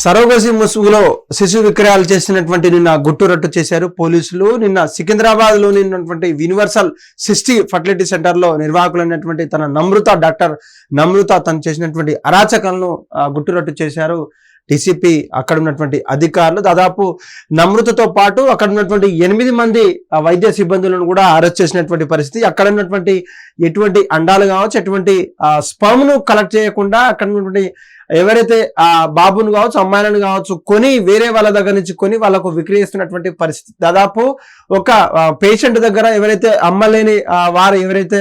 Surrogacy ముసుగులో శిశు విక్రయాలు చేసినటువంటి నిన్న గుట్టురట్టు చేశారు. పోలీసులు నిన్న సికింద్రాబాద్లో ఉన్నటువంటి యూనివర్సల్ సిస్టీ ఫర్టిలిటీ సెంటర్లో నిర్వాహకులైనటువంటి తన నమృత డాక్టర్ నమృత తను చేసినటువంటి అరాచకాలను ఆ, గుట్టురట్టు చేశారు. డిసిపి అక్కడ ఉన్నటువంటి అధికారులు దాదాపు నమృతతో పాటు అక్కడ ఉన్నటువంటి ఎనిమిది మంది వైద్య సిబ్బందులను కూడా అరెస్ట్ చేసినటువంటి పరిస్థితి. అక్కడ ఉన్నటువంటి ఎటువంటి అండాలు కావచ్చు ఎటువంటి స్పమ్ను కలెక్ట్ చేయకుండా అక్కడ ఉన్నటువంటి ఎవరైతే ఆ బాబును కావచ్చు అమ్మాయిలను కావచ్చు కొని వేరే వాళ్ళ దగ్గర నుంచి కొని వాళ్ళకు విక్రయిస్తున్నటువంటి పరిస్థితి. దాదాపు ఒక పేషెంట్ దగ్గర ఎవరైతే అమ్మలేని వారు ఎవరైతే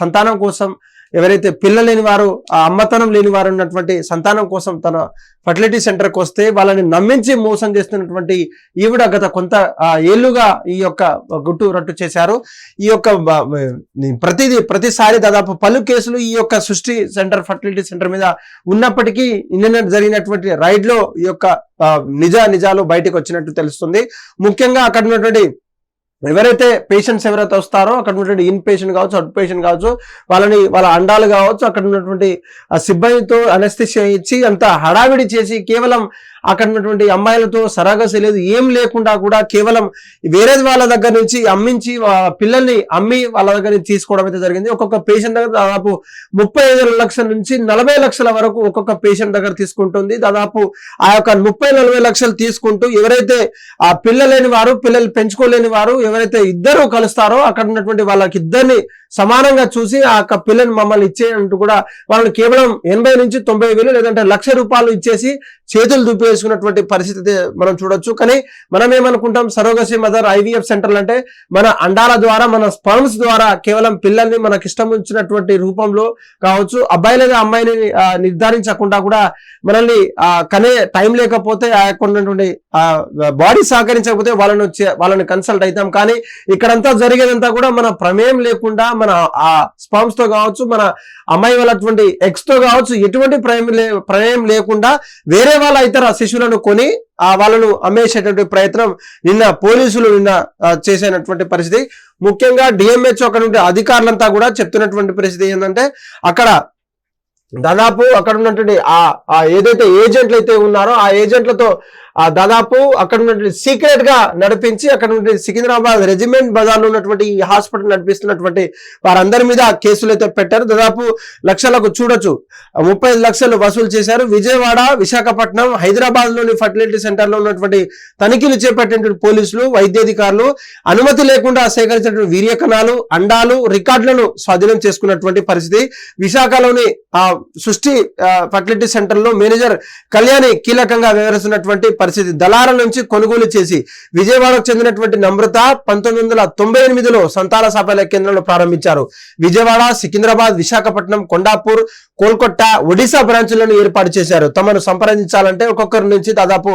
సంతానం కోసం ఎవరైతే పిల్లలేని వారు ఆ అమ్మతనం లేని వారు ఉన్నటువంటి సంతానం కోసం తన ఫర్టిలిటీ సెంటర్కి వస్తే వాళ్ళని నమ్మించి మోసం చేస్తున్నటువంటి ఈవిడ గత కొంత ఏళ్ళుగా ఏళ్ళుగా ఈ యొక్క గుట్టు రట్టు చేశారు. ఈ యొక్క ప్రతిది ప్రతిదీ ప్రతిసారి దాదాపు పలు కేసులు ఈ యొక్క సృష్టి సెంటర్ ఫర్టిలిటీ సెంటర్ మీద ఉన్నప్పటికీ నిన్న జరిగినటువంటి రైడ్లో ఈ యొక్క నిజ నిజాలు బయటకు వచ్చినట్టు తెలుస్తుంది. ముఖ్యంగా అక్కడ ఉన్నటువంటి ఎవరైతే పేషెంట్స్ ఎవరైతే వస్తారో అక్కడ ఉన్నటువంటి ఇన్ పేషెంట్ కావచ్చు అవుట్ పేషెంట్ కావచ్చు వాళ్ళని వాళ్ళ అండాలు కావచ్చు అక్కడ ఉన్నటువంటి ఆ సిబ్బందితో అనస్థిషియా ఇచ్చి అంత హడావిడి చేసి కేవలం అక్కడ ఉన్నటువంటి అమ్మాయిలతో సరాగసి లేదు ఏం లేకుండా కూడా కేవలం వేరే వాళ్ళ దగ్గర నుంచి అమ్మించి పిల్లల్ని అమ్మి వాళ్ళ దగ్గర నుంచి తీసుకోవడం అయితే జరిగింది. ఒక్కొక్క పేషెంట్ దగ్గర దాదాపు ముప్పై ఐదు లక్షల నుంచి నలభై లక్షల వరకు ఒక్కొక్క పేషెంట్ దగ్గర తీసుకుంటుంది. దాదాపు ఆ యొక్క ముప్పై నలభై లక్షలు తీసుకుంటూ ఎవరైతే ఆ పిల్లలేని వారు పిల్లలు పెంచుకోలేని వారు ఎవరైతే ఇద్దరు కలుస్తారో అక్కడ ఉన్నటువంటి వాళ్ళకి ఇద్దరిని సమానంగా చూసి ఆ యొక్క పిల్లని మమ్మల్ని ఇచ్చేయంటూ కూడా వాళ్ళని కేవలం ఎనభై నుంచి తొంభై వేలు లేదంటే లక్ష రూపాయలు ఇచ్చేసి చేతులు వేసుకున్నటువంటి పరిస్థితి మనం చూడొచ్చు. కానీ మనం ఏమనుకుంటాం? సరోగసి మదర్ ఐవీఎఫ్ సెంటర్లు అంటే మన అండాల ద్వారా మన స్పర్మ్స్ ద్వారా కేవలం పిల్లల్ని మనకి ఇష్టం వచ్చినటువంటి రూపంలో కావచ్చు. అబ్బాయి లేదా అమ్మాయిని నిర్ధారించకుండా కూడా మనల్ని కనే టైం లేకపోతే ఆ యొక్క ఉన్నటువంటి బాడీ సహకరించకపోతే వాళ్ళని వచ్చే వాళ్ళని కన్సల్ట్ అవుతాం కానీ ఇక్కడంతా జరిగేదంతా కూడా మన ప్రమేయం లేకుండా మన ఆ స్పర్మ్స్తో కావచ్చు మన అమ్మాయి వాళ్ళటువంటి ఎక్స్తో కావచ్చు ఎటువంటి ప్రమేయం ప్రమేయం లేకుండా వేరే వాళ్ళ ఇతర శిశువులను కొని ఆ వాళ్ళను అమ్మేసేటువంటి ప్రయత్నం నిన్న పోలీసులు నిన్న చేసినటువంటి చేసేటువంటి పరిస్థితి. ముఖ్యంగా డిఎంహెచ్ అక్కడ ఉండే అధికారులంతా కూడా చెప్తున్నటువంటి పరిస్థితి ఏంటంటే అక్కడ దాదాపు అక్కడ ఉన్నటువంటి ఆ ఏదైతే ఏజెంట్లు అయితే ఉన్నారో ఆ ఏజెంట్లతో ఆ దాదాపు అక్కడ ఉన్నటువంటి సీక్రెట్గా నడిపించి అక్కడ ఉన్నటువంటి సికింద్రాబాద్ రెజిమెంట్ బజార్లో ఉన్నటువంటి ఈ హాస్పిటల్ నడిపిస్తున్నటువంటి వారందరి మీద కేసులు అయితే పెట్టారు. దాదాపు లక్షలకు చూడొచ్చు. ముప్పై ఐదు లక్షలు వసూలు చేశారు. విజయవాడ విశాఖపట్నం హైదరాబాద్లోని ఫర్టిలిటీ సెంటర్లో ఉన్నటువంటి తనిఖీలు చేపట్టినటువంటి పోలీసులు వైద్యాధికారులు అనుమతి లేకుండా సేకరించినటువంటి వీర్యకణాలు అండాలు రికార్డులను స్వాధీనం చేసుకున్నటువంటి పరిస్థితి. విశాఖలోని ఆ సృష్టి ఫర్టిలిటీ సెంటర్లో మేనేజర్ కళ్యాణి కీలకంగా వ్యవహరిస్తున్నటువంటి పరిస్థితి. దళాల నుంచి కొనుగోలు చేసి విజయవాడకు చెందినటువంటి నమ్రత పంతొమ్మిది వందల తొంభై ఎనిమిదిలో సంతాన సభల కేంద్రంలో ప్రారంభించారు. విజయవాడ సికింద్రాబాద్ విశాఖపట్నం కొండాపూర్ కోల్కతా ఒడిశా బ్రాంచ్లను ఏర్పాటు చేశారు. తమను సంప్రదించాలంటే ఒక్కొక్కరి నుంచి దాదాపు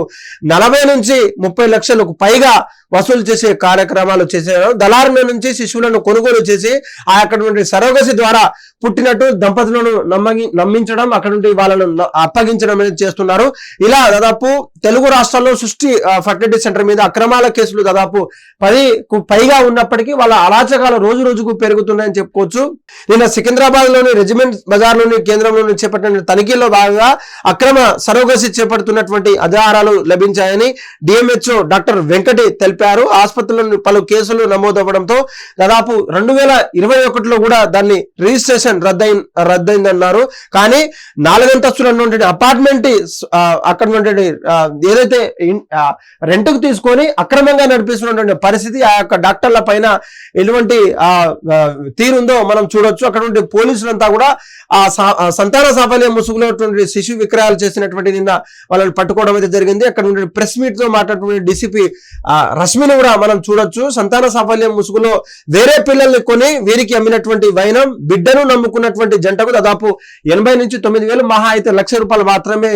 నలభై నుంచి ముప్పై లక్షలకు పైగా వసూలు చేసే కార్యక్రమాలు చేశారు దళారుల నుంచి శిశువులను కొనుగోలు చేసి ఆ అక్కడ సరోగసి ద్వారా పుట్టినట్టు దంపతులను నమ్మగి నమ్మించడం అక్కడ నుండి వాళ్ళను అప్పగించడం అనేది చేస్తున్నారు. ఇలా దాదాపు తెలుగు రాష్ట్రాల్లో సృష్టి ఫర్టిలిటీ సెంటర్ మీద అక్రమాల కేసులు దాదాపు పదికు పైగా ఉన్నప్పటికీ వాళ్ళ అరాచకాలు రోజు రోజుకు పెరుగుతున్నాయని చెప్పుకోవచ్చు. నిన్న సికింద్రాబాద్లోని రెజిమెంట్ బజార్లోని కేంద్రంలోని చేపట్టిన తనిఖీల్లో భాగంగా అక్రమ సరోగసి చేపడుతున్నటువంటి ఆధారాలు లభించాయని డిఎంహెచ్ఓ డాక్టర్ వెంకటి తెలిపారు ఆసుపత్రిలో పలు కేసులు నమోదవ్వడంతో దాదాపు రెండు వేల ఇరవై ఒకటిలో కూడా దాన్ని రిజిస్ట్రేషన్ రద్దయి రద్దయిందన్నారు. కానీ నాలుగంతస్తులు ఉన్నటువంటి అపార్ట్మెంట్ అక్కడ ఉన్నటువంటి ఏదైతే రెంట్కు తీసుకొని అక్రమంగా నడిపిస్తున్నటువంటి పరిస్థితి ఆ యొక్క డాక్టర్ల పైన ఎటువంటి ఆ తీరుందో మనం చూడొచ్చు. అక్కడ ఉండే పోలీసులంతా కూడా ఆ సంతాన సాఫల్యం ముసుగులో శిశు విక్రయాలు చేసినటువంటి నిన్న వాళ్ళని పట్టుకోవడం అయితే జరిగింది. అక్కడ ఉండే ప్రెస్ మీట్తో మాట్లాడుతున్న డిసిపి లక్ష్మిని కూడా మనం చూడొచ్చు. సంతాన సాఫల్యం ముసుగులో వేరే పిల్లల్ని కొని వీరికి అమ్మినటువంటి వైనం బిడ్డను నమ్ముకున్నటువంటి జంటకు దాదాపు ఎనభై నుంచి తొమ్మిది వేలు మహా అయితే లక్ష రూపాయలు మాత్రమే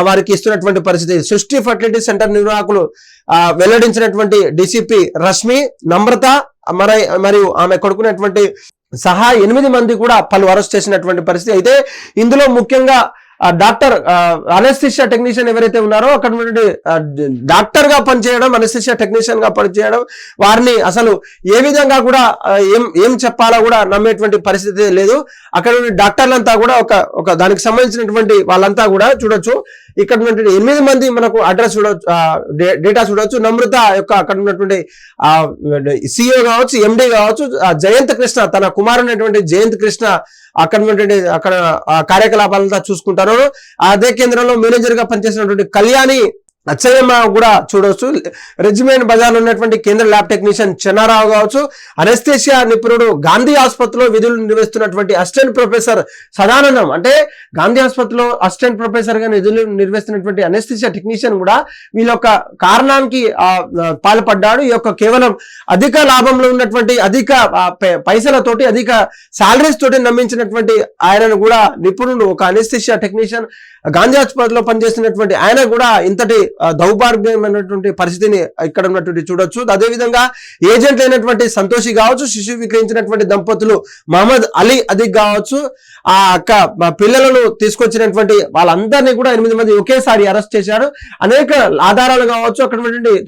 వారికి ఇస్తున్నటువంటి పరిస్థితి. సృష్టి ఫర్టిలిటీ సెంటర్ నిర్వాహకులు ఆ, వెల్లడించినటువంటి డిసిపి రష్మి నమ్రత మరి మరియు ఆమె కొడుకున్నటువంటి సహా ఎనిమిది మంది కూడా పలు అరెస్ట్ చేసినటువంటి పరిస్థితి. అయితే ఇందులో ముఖ్యంగా డాక్టర్ అనస్థిషియా టెక్నీషియన్ ఎవరైతే ఉన్నారో అక్కడ ఉన్నటువంటి డాక్టర్గా పనిచేయడం అనస్థిషియా టెక్నీషియన్గా పనిచేయడం వారిని అసలు ఏ విధంగా కూడా ఏం ఏం చెప్పాలో కూడా నమ్మేటువంటి పరిస్థితి లేదు. అక్కడ ఉన్న డాక్టర్లంతా కూడా ఒక ఒక దానికి సంబంధించినటువంటి వాళ్ళంతా కూడా చూడొచ్చు. ఇక్కడ ఉన్నటువంటి ఎనిమిది మంది మనకు అడ్రస్ చూడవచ్చు డేటా చూడవచ్చు నమ్రత యొక్క అక్కడ ఉన్నటువంటి సిఇఓ కావచ్చు ఎండి కావచ్చు జయంత్ కృష్ణ తన కుమారునటువంటి జయంత్ కృష్ణ అక్కడ ఉన్నటువంటి అక్కడ కార్యకలాపాలంతా చూసుకుంటారు. అదే కేంద్రంలో మేనేజర్గా పనిచేసినటువంటి కళ్యాణి అచ్చయ్యమ్మ కూడా చూడవచ్చు రెజిమెంట్ బజార్ ఉన్నటువంటి కేంద్ర ల్యాబ్ టెక్నీషియన్ చెన్నారావు కావచ్చు అనెస్థేషియా నిపుణుడు గాంధీ ఆసుపత్రిలో విధులు నిర్వహిస్తున్నటువంటి అసిస్టెంట్ ప్రొఫెసర్ సదానందం. అంటే గాంధీ ఆసుపత్రిలో అసిస్టెంట్ ప్రొఫెసర్గా విధులు నిర్వహిస్తున్నటువంటి అనెస్థేషియా టెక్నీషియన్ కూడా వీళ్ళ యొక్క కారణానికి పాల్పడ్డాడు. ఈ యొక్క కేవలం అధిక లాభంలో ఉన్నటువంటి అధిక పైసలతోటి అధిక శాలరీస్ తోటి నమ్మించినటువంటి ఆయనను కూడా నిపుణుడు ఒక అనెస్థిషియా టెక్నీషియన్ గాంధీ ఆసుపత్రిలో పనిచేస్తున్నటువంటి ఆయన కూడా ఇంతటి దౌర్భాగ్యమైనటువంటి పరిస్థితిని ఇక్కడ ఉన్నటువంటి చూడొచ్చు. అదేవిధంగా ఏజెంట్ అయినటువంటి సంతోషి కావచ్చు శిశువు విక్రయించినటువంటి దంపతులు మహమ్మద్ అలీ అదిక్ కావచ్చు ఆ అక్క పిల్లలను తీసుకొచ్చినటువంటి వాళ్ళందరినీ కూడా ఎనిమిది మంది ఒకేసారి అరెస్ట్ చేశారు. అనేక ఆధారాలు కావచ్చు అక్కడ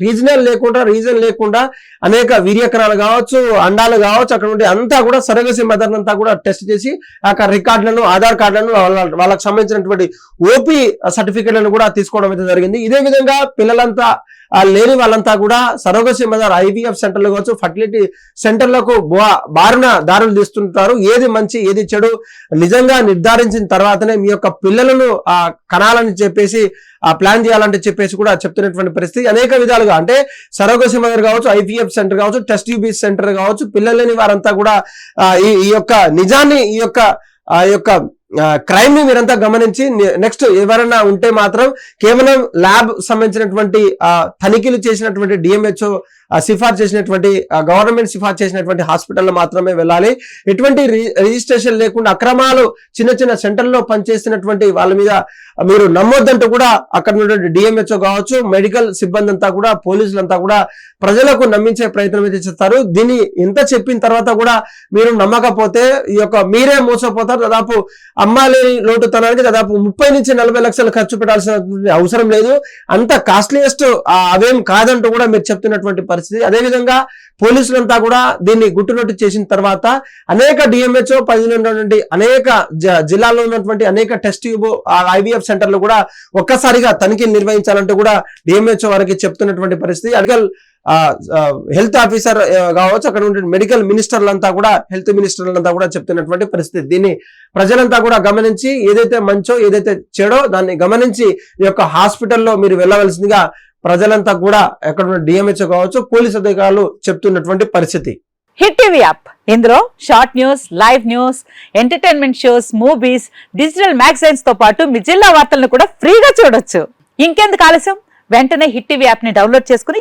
రీజనల్ లేకుండా రీజన్ లేకుండా అనేక వీర్యకరాలు కావచ్చు అండాలు కావచ్చు అక్కడ అంతా కూడా సరగసి మదర్ అంతా కూడా టెస్ట్ చేసి ఆ యొక్క రికార్డులను ఆధార్ కార్డులను వాళ్ళ- వాళ్ళకి సంబంధించినటువంటి ఓపీ సర్టిఫికెట్లను కూడా తీసుకోవడం అయితే జరిగింది. ఇదే విధంగా పిల్లలంతా లేని వాళ్ళంతా కూడా సరోగసి మదర్ ఐవీఎఫ్ సెంటర్లు కావచ్చు ఫర్టిలిటీ సెంటర్లకు బా- బారిన దారులు తీస్తుంటారు. ఏది మంచి ఏది చెడు నిజంగా నిర్ధారించిన తర్వాతనే మీ యొక్క పిల్లలను ఆ కణాలని చెప్పేసి ఆ ప్లాన్ చేయాలంటే చెప్పేసి కూడా చెప్తున్నటువంటి పరిస్థితి. అనేక విధాలుగా అంటే సరోగసి మదర్ కావచ్చు ఐవీఎఫ్ సెంటర్ కావచ్చు టెస్ట్ యూబీ సెంటర్ కావచ్చు పిల్లలని వారంతా కూడా ఈ ఈ యొక్క నిజాన్ని ఈ యొక్క ఆ యొక్క క్రైమ్ని మీరంతా గమనించి నెక్స్ట్ ఎవరైనా ఉంటే మాత్రం కేవలం ల్యాబ్ సంబంధించినటువంటి తనిఖీలు చేసినటువంటి డిఎంహెచ్ఓ సిఫార్ చేసినటువంటి గవర్నమెంట్ సిఫార్ చేసినటువంటి హాస్పిటల్లో మాత్రమే వెళ్ళాలి. ఎటువంటి రి- రిజిస్ట్రేషన్ లేకుండా అక్రమాలు చిన్న చిన్న సెంటర్లో పనిచేస్తున్నటువంటి వాళ్ళ మీద మీరు నమ్మొద్దంటూ కూడా అక్కడ ఉన్నటువంటి డిఎంహెచ్ఓ కావచ్చు మెడికల్ సిబ్బంది అంతా కూడా పోలీసులంతా కూడా ప్రజలకు నమ్మించే ప్రయత్నం అయితే చేస్తారు. దీన్ని ఎంత చెప్పిన తర్వాత కూడా మీరు నమ్మకపోతే ఈ యొక్క మీరే మోసపోతారు. దాదాపు అమ్మాలేని లోటుతనానికి దాదాపు ముప్పై నుంచి నలభై లక్షలు ఖర్చు పెట్టాల్సిన అవసరం లేదు. అంత కాస్ట్లీయెస్ట్ అవేం కాదంటూ కూడా మీరు చెప్తున్నటువంటి పరిస్థితి. అదేవిధంగా పోలీసులంతా కూడా దీన్ని గుట్టునట్టు చేసిన తర్వాత అనేక డిఎంహెచ్ఓ పరిధిలో ఉన్నటువంటి అనేక జ- జిల్లాల్లో ఉన్నటువంటి అనేక టెస్ట్ ట్యూబ్ ఐవీఎఫ్ సెంటర్లు కూడా ఒక్కసారిగా తనిఖీలు నిర్వహించాలంటూ కూడా డిఎంహెచ్ఓ వారికి చెప్తున్నటువంటి పరిస్థితి. మెడికల్ హెల్త్ ఆఫీసర్ కావచ్చు అక్కడ ఉండే మెడికల్ మినిస్టర్లంతా కూడా హెల్త్ మినిస్టర్లంతా కూడా చెప్తున్నటువంటి పరిస్థితి. దీన్ని ప్రజలంతా కూడా గమనించి ఏదైతే మంచో ఏదైతే చెడో దాన్ని గమనించి ఈ యొక్క హాస్పిటల్లో మీరు వెళ్ళవలసిందిగా ప్రజలంతా కూడా ఎక్కడ ఉన్న డిఎంహెచ్ఓ కావచ్చు పోలీస్ అధికారులు చెప్తున్నటువంటి పరిస్థితి. హిట్ టీవీ యాప్ ఇందులో short news live news entertainment shows movies digital మ్యాగజైన్స్తో పాటు మీ జిల్లా వార్తలను కూడా ఫ్రీగా చూడొచ్చు. ఇంకెందుకు ఆలస్యం? వెంటనే హిట్ టీవీ యాప్ని డౌన్లోడ్ చేసుకుని